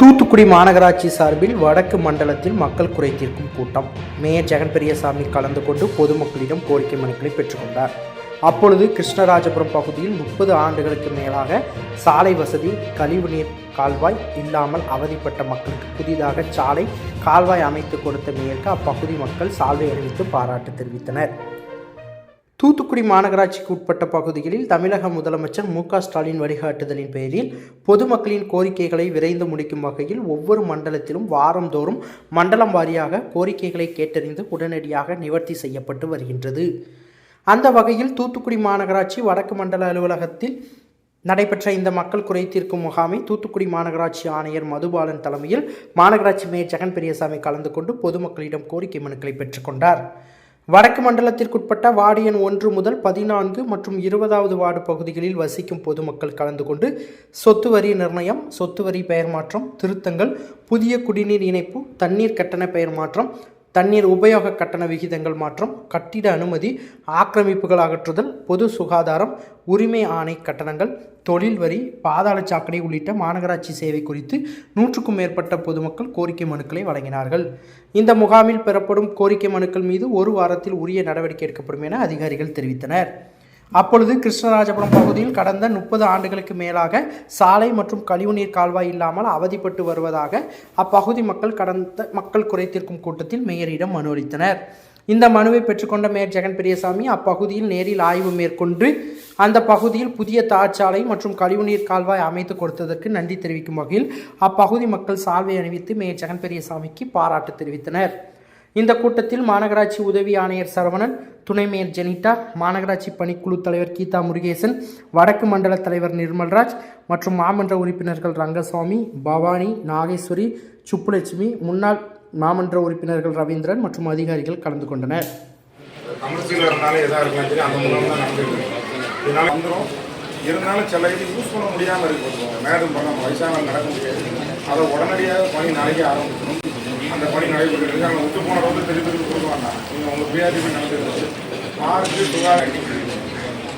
தூத்துக்குடி மாநகராட்சி சார்பில் வடக்கு மண்டலத்தில் மக்கள் குறை தீர்க்கும் கூட்டம். மேயர் ஜெகன் பெரியசாமி கலந்து கொண்டு பொதுமக்களிடம் கோரிக்கை மனுக்களை பெற்றுக்கொண்டார் அப்பொழுது கிருஷ்ணராஜபுரம் பகுதியில் முப்பது ஆண்டுகளுக்கு மேலாக சாலை வசதி கழிவுநீர் கால்வாய் இல்லாமல் அவதிப்பட்ட மக்களுக்கு புதிதாக சாலை கால்வாய் அமைத்து கொடுத்த மேயருக்கு அப்பகுதி மக்கள் சால்வை அறிவித்து பாராட்டு தெரிவித்தனர். தூத்துக்குடி மாநகராட்சிக்கு உட்பட்ட பகுதிகளில் தமிழக முதலமைச்சர் மு ஸ்டாலின் வழிகாட்டுதலின் பேரில் பொதுமக்களின் கோரிக்கைகளை விரைந்து முடிக்கும் வகையில் ஒவ்வொரு மண்டலத்திலும் வாரந்தோறும் மண்டலம் வாரியாக கோரிக்கைகளை கேட்டறிந்து உடனடியாக நிவர்த்தி செய்யப்பட்டு வருகின்றது. அந்த வகையில் தூத்துக்குடி மாநகராட்சி வடக்கு மண்டல அலுவலகத்தில் நடைபெற்ற இந்த மக்கள் குறை தீர்க்கும் முகாமை தூத்துக்குடி மாநகராட்சி ஆணையர் மதுபாலன் தலைமையில் மாநகராட்சி மேயர் ஜெகன் பெரியசாமி கலந்து கொண்டு பொதுமக்களிடம் கோரிக்கை மனுக்களை பெற்றுக்கொண்டார் வடக்கு மண்டலத்திற்குட்பட்ட வார்டு எண் ஒன்று முதல் பதினான்கு மற்றும் இருபதாவது வார்டு பகுதிகளில் வசிக்கும் பொதுமக்கள் கலந்து கொண்டு சொத்து வரி நிர்ணயம் சொத்து வரி பெயர் மாற்றம் திருத்தங்கள் புதிய குடிநீர் இணைப்பு தண்ணீர் கட்டண பெயர் மாற்றம் தண்ணீர் உபயோக கட்டண விகிதங்கள் மாற்றம் கட்டிட அனுமதி ஆக்கிரமிப்புகள் அகற்றுதல் பொது சுகாதாரம் உரிமை ஆணை கட்டணங்கள் தொழில் வரி பாதாள சாக்கடை உள்ளிட்ட மாநகராட்சி சேவை குறித்து நூற்றுக்கும் மேற்பட்ட பொதுமக்கள் கோரிக்கை மனுக்களை வழங்கினார்கள். இந்த முகாமில் பெறப்படும் கோரிக்கை மனுக்கள் மீது ஒரு வாரத்தில் உரிய நடவடிக்கை எடுக்கப்படும் என அதிகாரிகள் தெரிவித்தனர். அப்பொழுது கிருஷ்ணராஜபுரம் பகுதியில் கடந்த முப்பது ஆண்டுகளுக்கு மேலாக சாலை மற்றும் கழிவுநீர் கால்வாய் இல்லாமல் அவதிப்பட்டு வருவதாக அப்பகுதி மக்கள் கடந்த மக்கள் குறைத்திருக்கும் கூட்டத்தில் மேயரிடம் மனு அளித்தனர். இந்த மனுவை பெற்றுக்கொண்ட மேயர் ஜெகன் பெரியசாமி அப்பகுதியில் நேரில் ஆய்வு மேற்கொண்டு அந்த பகுதியில் புதிய தார்ச்சாலை மற்றும் கழிவுநீர் கால்வாய் அமைத்து கொடுத்ததற்கு நன்றி தெரிவிக்கும் வகையில் அப்பகுதி மக்கள் சால்வை அணிவித்து மேயர் ஜெகன் பெரியசாமிக்கு பாராட்டு தெரிவித்தனர். இந்த கூட்டத்தில் மாநகராட்சி உதவி ஆணையர் சரவணன் துணை மேயர் ஜெனிட்டா மாநகராட்சி பணிக்குழு தலைவர் கீதா முருகேசன் வடக்கு மண்டல தலைவர் நிர்மல்ராஜ் மற்றும் மாமன்ற உறுப்பினர்கள் ரங்கசாமி பவானி நாகேஸ்வரி சுப்புலட்சுமி முன்னாள் மாமன்ற உறுப்பினர்கள் ரவீந்திரன் மற்றும் அதிகாரிகள் கலந்து கொண்டனர். இருந்தாலும் சில இது யூஸ் பண்ண முடியாமல் இருக்கு. மேடம் பண்ண வயசானவங்க நடக்க முடியாது. அதை உடனடியாக பணி நாளைக்கு ஆரம்பிக்கணும். அந்த பணி நடைபெற்று இருக்கு அவங்க விட்டு போன ரோடு திருப்பி திருப்பி கொடுக்க நீங்கள் உங்கள் பிஆர்டிபி நடந்துருக்கு பார்த்து சுகாதார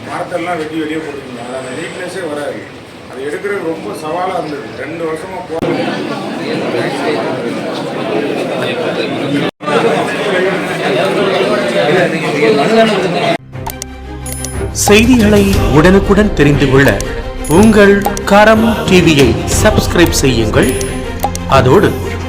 மரத்தெல்லாம் வெட்டி வெளியே போட்டுருக்கீங்க அது அந்த நீட்னஸே வராது. அது எடுக்கிறது ரொம்ப சவாலாக இருந்தது. ரெண்டு வருஷமாக போ செய்திகளை உடனுக்குடன் தெரிந்து கொள்ள உங்கள் கரம் டிவியை சப்ஸ்கிரைப் செய்யுங்கள். அதோடு